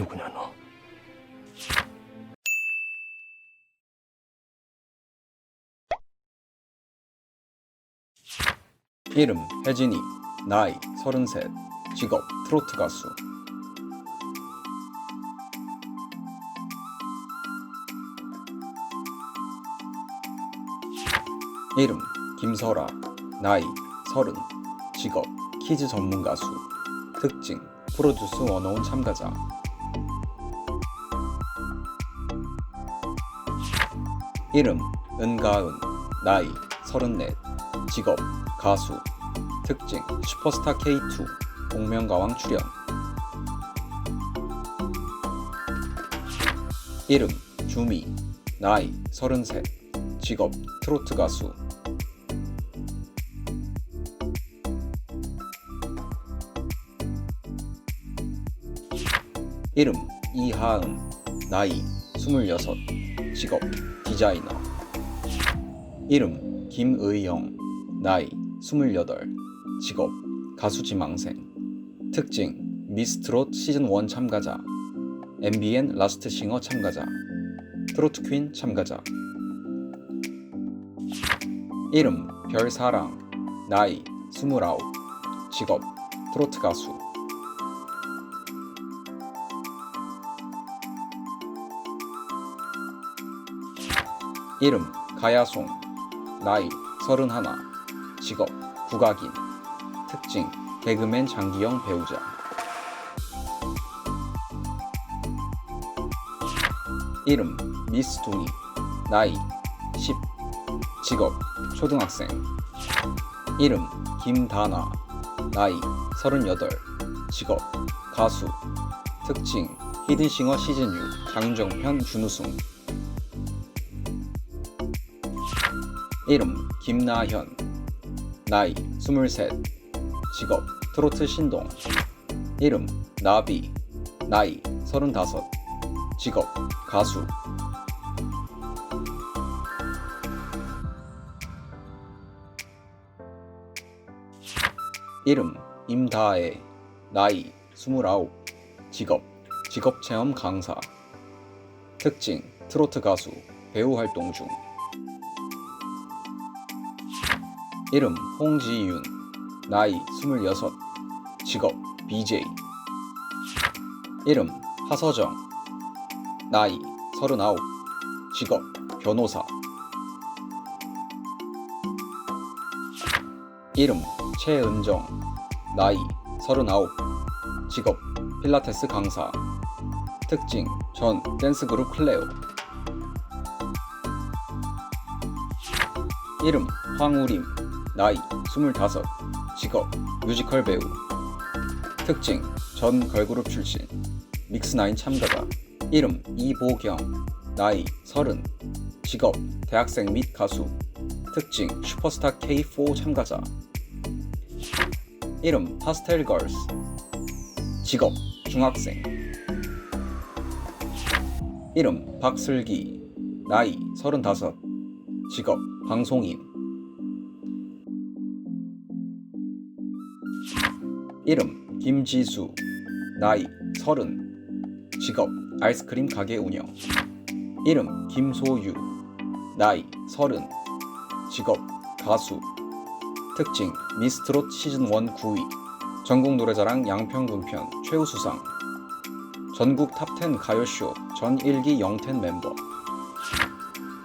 누구냐 너? 이름 혜진이 나이 33 직업 트로트 가수. 이름 김설아 나이 30 직업 키즈 전문 가수. 특징 프로듀스 원어원 참가자 이름 은가은 나이 34 직업 가수 특징 슈퍼스타 K2 복면가왕 출연. 이름 주미 나이 33 직업 트로트 가수. 이름 이하은 나이 26 직업 디자이너. 이름 김의영 나이 28 직업 가수 지망생. 특징 미스트롯 시즌1 참가자. MBN 라스트 싱어 참가자. 트로트 퀸 참가자. 이름 별사랑. 나이 29 직업 트로트 가수 이름 가야송 나이 31 직업 국악인 특징 개그맨 장기영 배우자. 이름 미스둥이 나이 10 직업 초등학생. 이름 김다나 나이 38 직업 가수. 특징 히든싱어 시즌 6 장윤정편 준우승 이름 김나현. 나이 23 직업 트로트 신동. 이름 나비. 나이 35 직업 가수. 이름 임다혜. 나이 29 직업 직업체험 강사. 특징 트로트 가수 배우 활동 중 이름 홍지윤 나이 26 직업 BJ 이름 하서정 나이 39 직업 변호사. 이름 최은정 나이 39 직업 필라테스 강사. 특징 전 댄스 그룹 클레오. 이름 황우림 나이 25 직업 뮤지컬 배우. 특징 전 걸그룹 출신. 믹스나인 참가자. 이름 이보경. 나이 30 직업 대학생 및 가수. 특징 슈퍼스타 K4 참가자. 이름 파스텔 걸스. 직업 중학생. 이름 박슬기. 나이 35 직업 방송인 이름 김지수. 나이 30 직업 아이스크림 가게 운영. 이름 김소유. 나이 30 직업 가수. 특징 미스트롯 시즌1 9위. 전국 노래자랑 양평군편 최우수상. 전국 탑10 가요쇼 전 1기 영텐 멤버.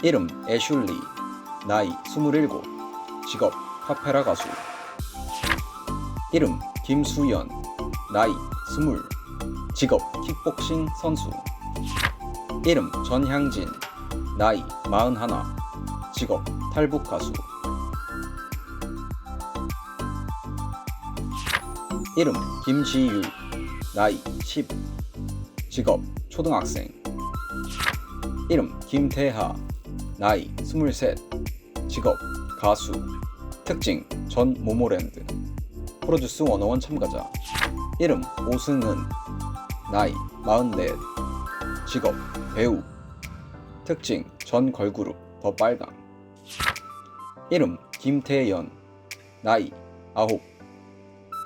이름 애슐리. 나이 27 직업 카페라 가수. 이름 김수연 나이 20 직업 킥복싱 선수. 이름 전향진 나이 41 직업 탈북 가수. 이름 김지유 나이 10 직업 초등학생. 이름 김태하 나이 23 직업 가수. 특징 전 모모랜드 프로듀스 101 참가자. 이름 오승은. 나이 44 직업 배우. 특징 전 걸그룹 더 빨강. 이름 김태연 나이 9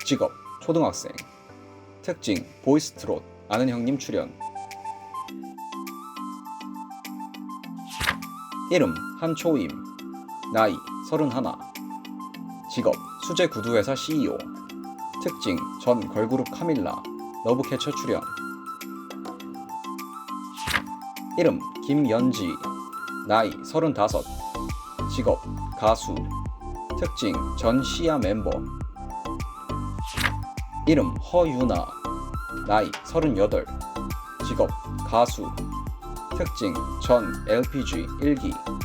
직업 초등학생. 특징 보이스 트롯. 아는 형님 출연. 이름 한초임. 나이 31 직업 수제 구두회사 CEO 특징 전 걸그룹 카밀라 러브캐쳐 출연. 이름 김연지 나이 35 직업 가수 특징 전 시아 멤버. 이름 허유나 나이 38 직업 가수 특징 전 LPG 1기.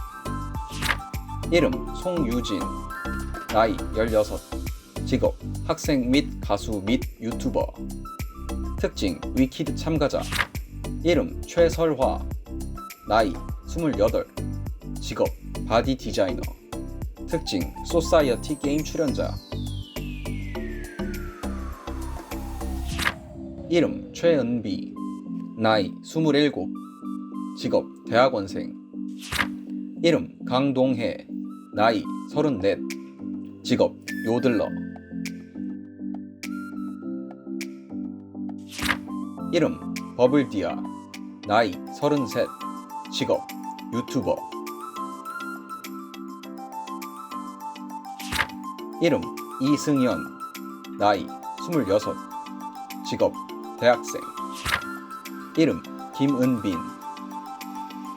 이름 송유진 나이 16 직업 학생 및 가수 및 유튜버. 특징 위키드 참가자. 이름 최설화. 나이 28 직업 바디 디자이너. 특징 소사이어티 게임 출연자. 이름 최은비. 나이 27 직업 대학원생. 이름 강동혜 나이 34 직업 요들러. 이름 버블디아. 나이 33 직업 유튜버. 이름 이승현 나이 26 직업 대학생. 이름 김은빈.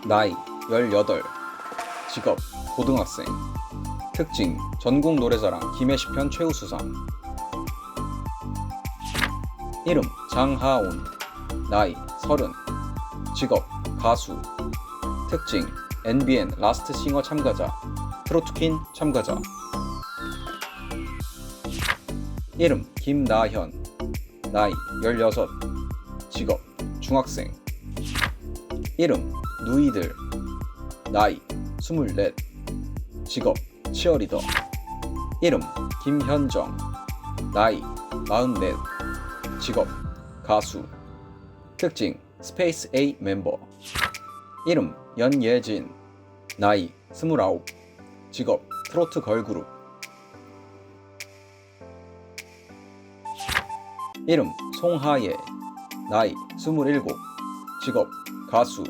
나이 18 직업 고등학생 특징 전국 노래자랑 김해시편 최우수상. 이름 장하온. 나이 30 직업 가수. 특징 NBN 라스트 싱어 참가자. 트로트퀸 참가자. 이름 김나현. 나이 16 직업 중학생. 이름 누이들. 나이 24 직업 치어리더. 이름 김현정. 나이 44 직업 가수. 특징 스페이스 A 멤버. 이름 연예진. 나이 29 직업 트로트 걸그룹. 이름 송하예. 나이 27 직업 가수.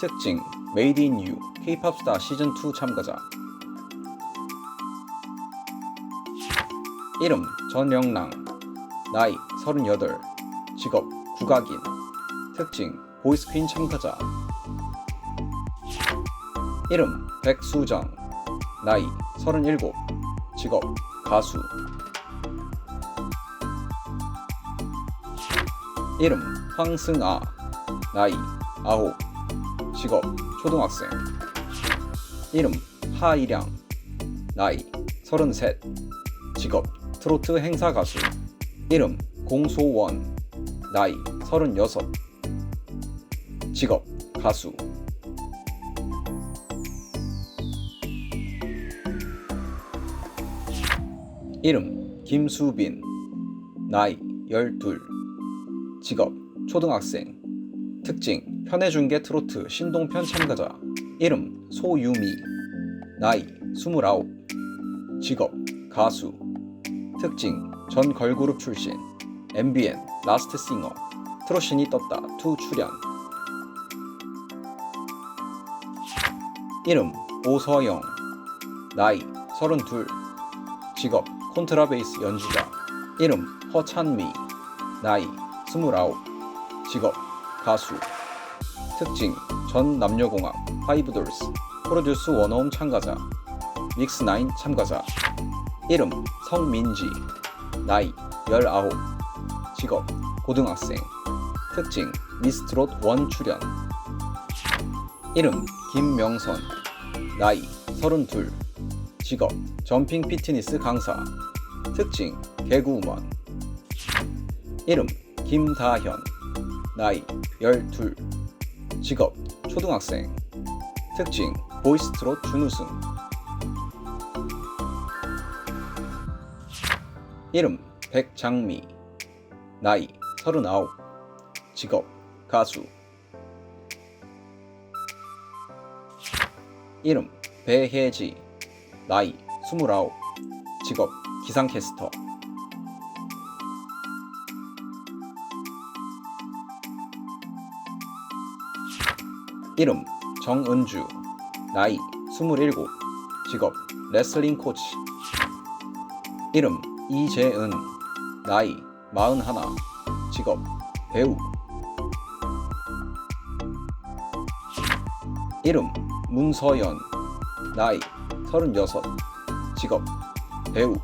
특징 메이드 인유 K-팝 스타 시즌 2 참가자 이름 전영랑 나이 38 직업 국악인 특징 보이스퀸 참가자. 이름 백수정 나이 37 직업 가수. 이름 황승아 나이 9 직업 초등학생. 이름 하이량 나이 33 직업 트로트 행사 가수. 이름 공소원. 나이 36 직업 가수. 이름 김수빈. 나이 12 직업 초등학생. 특징 현해중계 트로트 신동편 참가자. 이름 소유미. 나이 29 직업 가수 특징 전 걸그룹 출신 MBN 라스트 싱어 트로신이 떴다 2 출연. 이름 오서영. 나이 32 직업 콘트라베이스 연주자. 이름 허찬미. 나이 29 직업 가수. 특징 전 남녀공학 파이브돌스. 프로듀스 원어움 참가자. 믹스9 참가자 이름 성민지 나이 19 직업 고등학생 특징 미스트롯 원 출연. 이름 김명선 나이 32 직업 점핑 피트니스 강사 특징 개그우먼. 이름 김다현 나이 12 직업 초등학생 특징 보이스트롯 준우승 이름 백장미. 나이 39 직업 가수. 이름 배혜지. 나이 29 직업 기상캐스터. 이름 정은주. 나이 27 직업 레슬링 코치. 이름 이재은 나이 41 직업 배우. 이름 문서연 나이 36 직업 배우.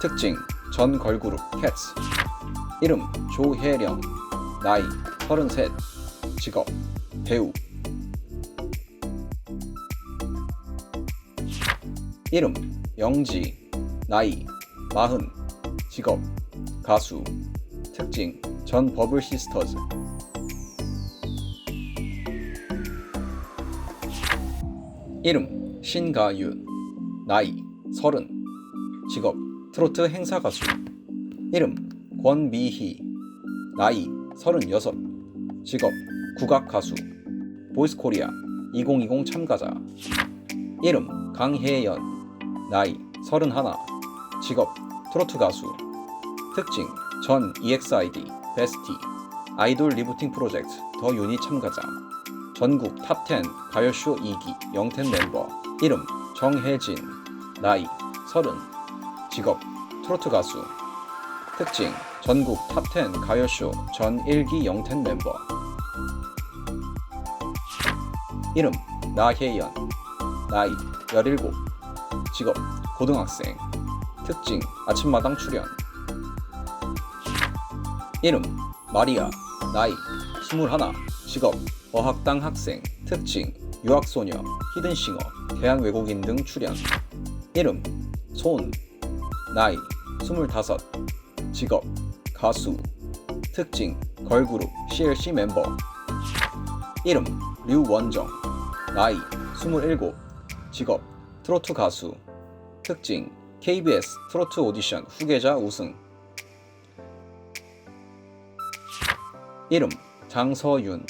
특징 전 걸그룹 캣츠 이름 조혜령 나이 33 직업 배우. 이름 영지 나이 40 직업 가수 특징 전 버블 시스터즈. 이름 신가윤. 나이 30 직업 트로트 행사 가수. 이름 권미희. 나이 36 직업 국악 가수. 보이스 코리아 2020 참가자. 이름 강혜연. 나이 31 직업 트로트 가수 특징 전 EXID 베스티 아이돌 리부팅 프로젝트 더 유닛 참가자 전국 탑10 가요쇼 2기 영텐 멤버 이름 정혜진 나이 30 직업 트로트 가수 특징 전국 탑10 가요쇼 전 1기 영텐 멤버 이름 나혜연 나이 17 직업 고등학생 특징 아침마당 출연. 이름 마리아 나이 21 직업 어학당 학생 특징 유학소녀 히든싱어 대한외국인 등 출연. 이름 손 나이 25 직업 가수. 특징 걸그룹 CLC 멤버. 이름 류원정. 나이 27 직업 트로트 가수. 특징 KBS 트로트 오디션 후계자 우승. 이름 장서윤.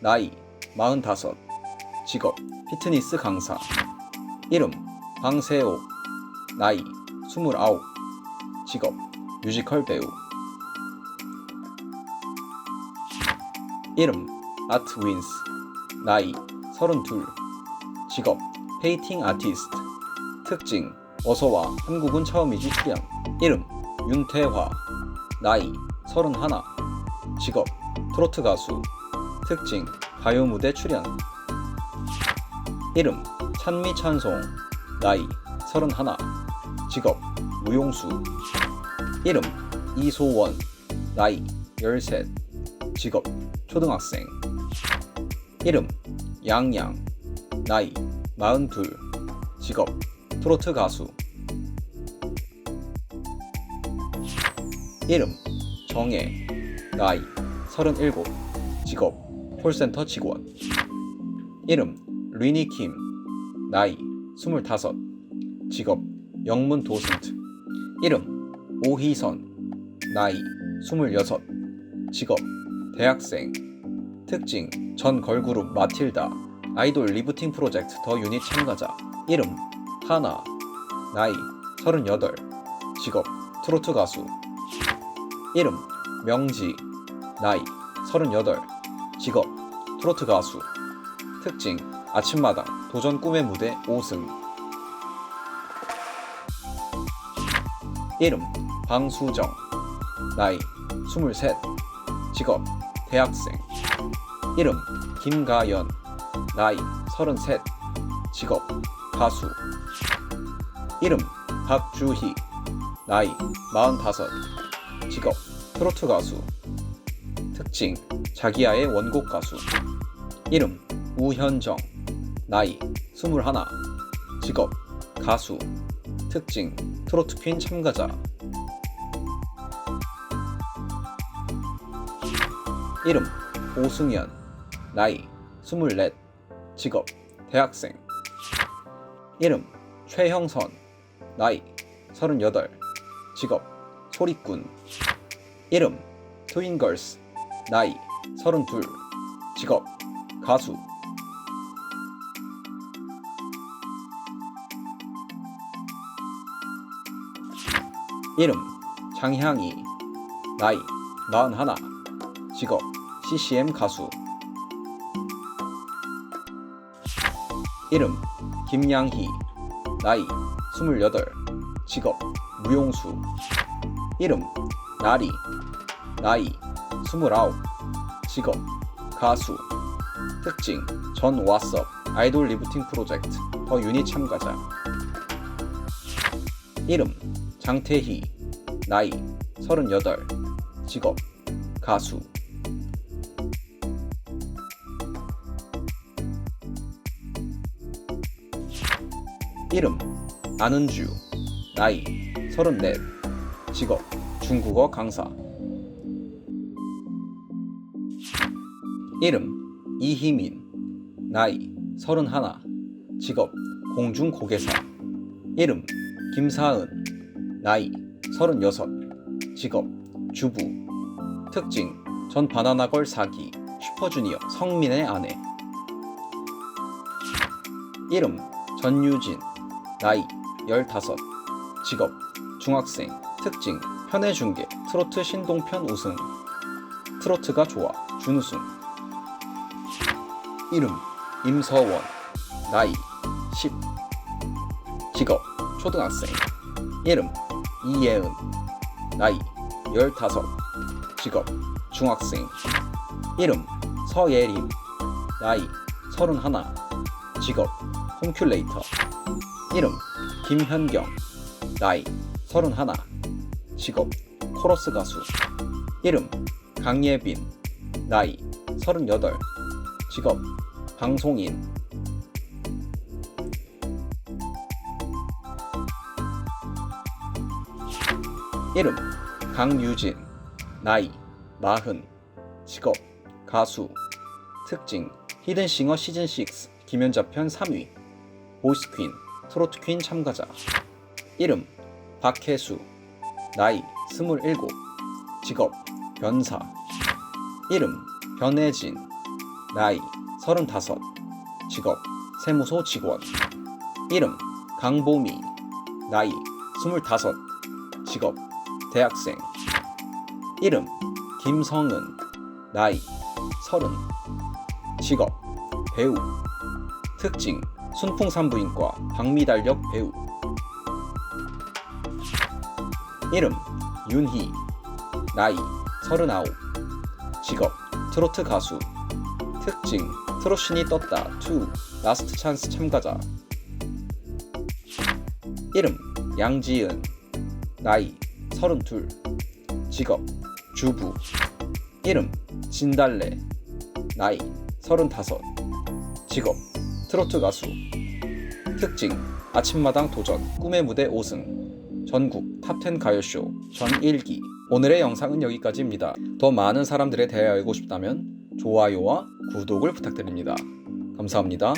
나이 45 직업 피트니스 강사. 이름 방세호 나이 29 직업 뮤지컬 배우. 이름 아트 윈스. 나이 32 직업 페이팅 아티스트. 특징 어서와. 한국은 처음이지 출연 이름 윤태화. 나이 31 직업 트로트 가수. 특징 가요 무대 출연. 이름 찬미 찬송. 나이 31 직업 무용수. 이름 이소원. 나이 13 직업 초등학생. 이름 양양. 나이 42 직업 트로트 가수. 이름 정혜. 나이 37 직업 콜센터 직원. 이름 리니 킴. 나이 25 직업 영문 도슨트. 이름 오희선. 나이 26 직업 대학생. 특징 전 걸그룹 마틸다. 아이돌 리부팅 프로젝트 더 유닛 참가자. 이름 하나 나이 38 직업 트로트 가수. 이름 명지 나이 38 직업 트로트 가수. 특징 아침마당 도전 꿈의 무대 5승. 이름 방수정. 나이 23 직업 대학생. 이름 김가연. 나이 33 직업 가수 이름 박주희. 나이 45 직업 트로트 가수. 특징 자기야의 원곡 가수. 이름 우현정. 나이 21 직업 가수. 특징 트로트 퀸 참가자. 이름 오승연. 나이 24 직업 대학생. 이름 최형선 나이 38 직업 소리꾼 이름 트윈걸스 나이 32 직업 가수. 이름 장향이 나이 41 직업 CCM 가수. 이름 김양희. 나이 28 직업 무용수 이름 나리 나이 29 직업 가수 특징 전 왓썹 아이돌 리프팅 프로젝트 더 유닛 참가자. 이름 장태희 나이 38 직업 가수. 이름 안은주 나이 34 직업 중국어 강사. 이름 이희민. 나이 31 직업 공중 고개사. 이름 김사은. 나이 36 직업 주부. 특징 전 바나나걸 사기 슈퍼주니어 성민의 아내. 이름 전유진. 나이 15 직업 중학생 특징 현해중계 트로트 신동편 우승. 트로트가 좋아 준우승. 이름 임서원. 나이 10 직업 초등학생. 이름 이예은. 나이 15 직업 중학생. 이름 서예림. 나이 31 직업 홈큘레이터. 이름 김현경 나이 31 직업 코러스 가수 이름 강예빈 나이 38 직업 방송인. 이름 강유진 나이 40 직업 가수 특징 히든싱어 시즌6 김연자 편 3위 보이스퀸 트로트 퀸 참가자. 이름 박혜수. 나이 27 직업 변사. 이름 변혜진. 나이 35 직업 세무소 직원. 이름 강보미. 나이 25 직업 대학생. 이름 김성은. 나이 30 직업 배우. 특징 순풍산부인과 박미달력 배우. 이름 윤희. 나이 39 직업 트로트 가수. 특징 트로신이 떴다 2 라스트 찬스 참가자. 이름 양지은. 나이 32 직업 주부. 이름 진달래. 나이 35 직업 트로트 가수 특징 아침마당 도전 꿈의 무대 5승 전국 탑10 가요쇼 전 1기 오늘의 영상은 여기까지입니다. 더 많은 사람들에 대해 알고 싶다면 좋아요와 구독을 부탁드립니다. 감사합니다.